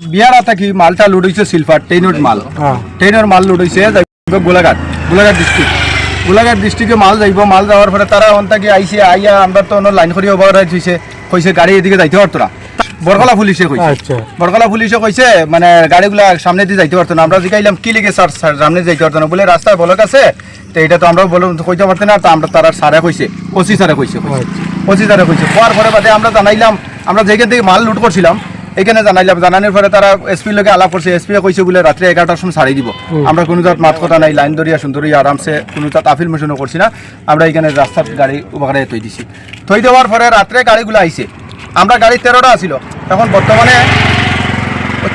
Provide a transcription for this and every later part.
বিয়ারা থাকি মালটা লোড হয়েছে সিলভার ট্রেনের মাল। ট্রেনের মাল লোড হয়েছে যাইব গোলাঘাট গোলাঘাট ডিস্ট্রিক্ট গোলাঘাট ডিস্ট্রিক্টে মাল যাইব মাল যাওয়ার পরে তারা অন্তাকে আইসে আইয়া আমরা তো অন্য লাইন করি ওভার হয়েছে কইছে গাড়ি এদিকে যাইতে পারতো না। বরকলা পুলিশে কইছে। আচ্ছা। বরকলা পুলিশে কইছে মানে গাড়িগুলা সামনে দিয়ে যাইতে পারতো না। আমরা জিগাইলাম কি লিখে স্যার স্যার সামনে যাইতে পারতো না? বলে রাস্তায় বলক আছে। তো এটা তো আমরা বলে কইতে পারতো না। তো আমরা তারা সারে কইছে ওসি সারে কইছে ওসি সারে কইছে। কোয়ার পরে বাদে আমরা জানাইলাম আমরা যেখান থেকে মাল লুট করছিলাম এখানে জানাইলাম জানানোর পরে তারা এসপির লোকে আলাপ করছে এসপি কইছে বলে রাত্রে এগারোটার সময় ছাড়ি দিব। আমরা কোনো জাত মাত কথা নাই লাইন ধরিয়া সুন্দরী আরামসে কোনো জাত আফিল মোশনও করছি না। আমরা এখানে রাস্তার গাড়ি ওখানে থই দিছি। থই দেওয়ার পরে রাত্রে গাড়িগুলো আইছে। আমরা গাড়ি তেরোটা আসিল এখন বর্তমানে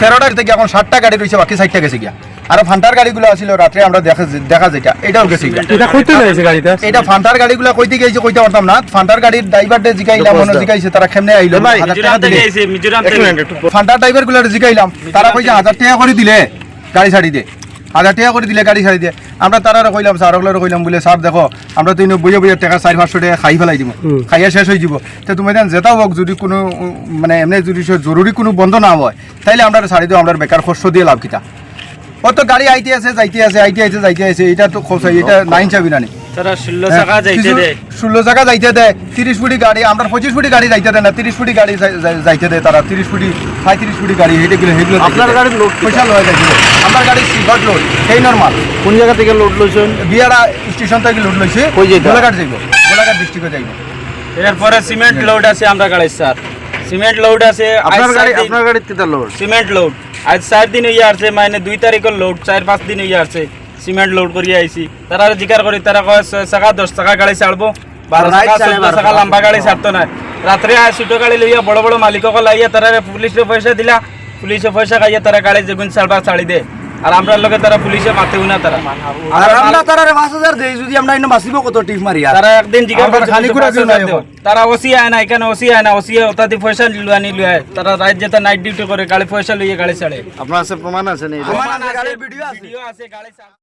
তেরোটার থেকে এখন ষাটটা গাড়ি রয়েছে বাকি সাইডটা গেছে গিয়া। আর ফান্টার গাড়িগুলো আসিল রাত্রে আমরা দেখা দেখা যেটা। এটাও গেছে এটা কইতে যাইছে গাড়িটা? এটা ফান্টার গাড়িগুলো কইতে গেছে কইতে পারতাম না। ফান্টার গাড়ির ড্রাইভারদের জিগাইলাম মনে জিগাইছে তারা কেমনে আইলো। ফান্টার ড্রাইভারগুলো জিগাইলাম তারা কইছে হাজার টাকা করে দিলে গাড়ি ছাড়ি দে। হাজার টাকা করে দিলে গাড়ি ছাড়ি দিয়ে আমরা তারা কইলাম স্যার ওগুলো কইলাম বলে স্যার দেখো আমরা তো বইয়ে বইয়ে টাকা চারি পাঁচশো টাকা খাই ফেলাই দিব। খাইয়া শেষ হয়ে যাব। তো তুমি দেন যেটা হোক যদি কোনো মানে এমনি যদি জরুরি কোনো বন্ধ না হয় তাইলে আমরা ছাড়ি দিও আমরা বেকার খরচ দিয়ে লাভ কিতা? ও তো গাড়ি আইতে আছে যাইতে আছে আইতে আছে যাইতে আছে এটা তো খোঁজ এটা নাইন চাবি না নি। তারা ষোলো টাকা যাইতে দেয়। ষোলো জায়গা যাইতে দেয় তিরিশ ফুটি গাড়ি আমরা পঁচিশ ফুটি গাড়ি যাইতে দেয় না তিরিশ ফুটি গাড়ি যাই- যাই- যাইতে দেয় তারা তিরিশ ফুটি পঁয়ত্রিশ ফুটি গাড়ি হেঁটে গেলে সেগুলো আপনার গাড়ির লোড পয়সা লয় যাইছিল আমার গাড়ি সিলভার লোড সেই নর্মাল কোন জায়গা থেকে লোড লইছেন? বিয়ারা স্টেশন থেকে লোড লইছে? গোলাঘাট যাইব গোলাঘাট ডিস্ট্রিক্টে যাইব। এরপরে সিমেন্ট লোড আছে আমরা গাড়ি স্যার সিমেন্ট লোড আছে আপনার গাড়ি আপনার গাড়ির কিতা লোড সিমেন্ট লোড আজ চার দিন হইয়া আছে মানে দুই তারিখের লোড চার পাঁচ দিন হইয়া আছে সিমেন্ট লোড করিয়া আইছি। তারা জিকার করি তারা কয় ছয় টাকা দশ টাকা গাড়ি ছাড়বো বারো টাকা চোদ্দ টাকা লম্বা গাড়ি ছাড়তো না। রাত্রে আর ছোটো গাড়ি লইয়া বড় বড় মালিকক লাইয়া তারা পুলিশে পয়সা দিলা পুলিশে পয়সা খাইয়া তারা গাড়ি যেগুন ছাড়বা ছাড়ি দে। আর আমরা লগে তারা পুলিশে মাতেও উনা তারা। আর আমরা তারা পাঁচ হাজার দেই যদি আমরা ইনো বাসিব কত টিপ মারি আর? তারা একদিন জিগা আমরা খালি করে দিও না তারা ওসি আয় না এখানে ওসি আয় না ওসি ওটাতে পয়সা লুয়া আনি লুয়া তারা রাত যেতে নাইট ডিউটি করে গাড়ি পয়সা লইয়ে গাড়ি ছাড়ে। আপনার কাছে প্রমাণ আছে নি ভিডিও আছে ভিডিও আছে গাড়ি ছাড়ে।